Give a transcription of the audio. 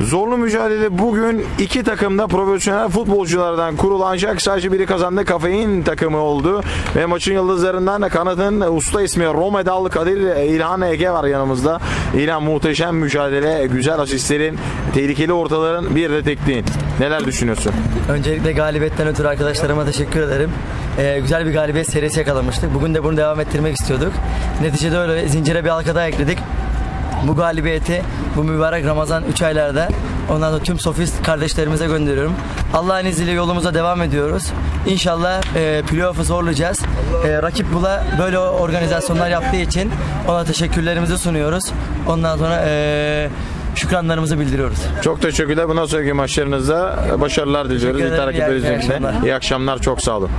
Zorlu mücadele bugün iki takımda profesyonel futbolculardan kurulu ancak sadece biri kazandı. Kafein takımı oldu. Ve maçın yıldızlarından da kanadın usta ismi Romedal Kadir İlhan Ege var yanımızda. İlhan muhteşem mücadele, güzel asistlerin, tehlikeli ortaların bir de tekniğin. Neler düşünüyorsun? Öncelikle galibiyetten ötürü arkadaşlarıma teşekkür ederim. Ee, güzel bir galibiyet serisi yakalamıştık. Bugün de bunu devam ettirmek istiyorduk. Neticede öyle zincire bir halka daha ekledik. Bu galibiyeti bu mübarek Ramazan 3 aylarda ondan sonra tüm sofist kardeşlerimize gönderiyorum. Allah'ın izniyle yolumuza devam ediyoruz. İnşallah e, playoff'u zorlayacağız. E, rakip Bula böyle organizasyonlar yaptığı için ona teşekkürlerimizi sunuyoruz. Ondan sonra e, şükranlarımızı bildiriyoruz. Çok teşekkürler. Bundan sonraki maçlarınızda başarılar diliyoruz. İyi üzerinde. akşamlar. İyi akşamlar. Çok sağ olun.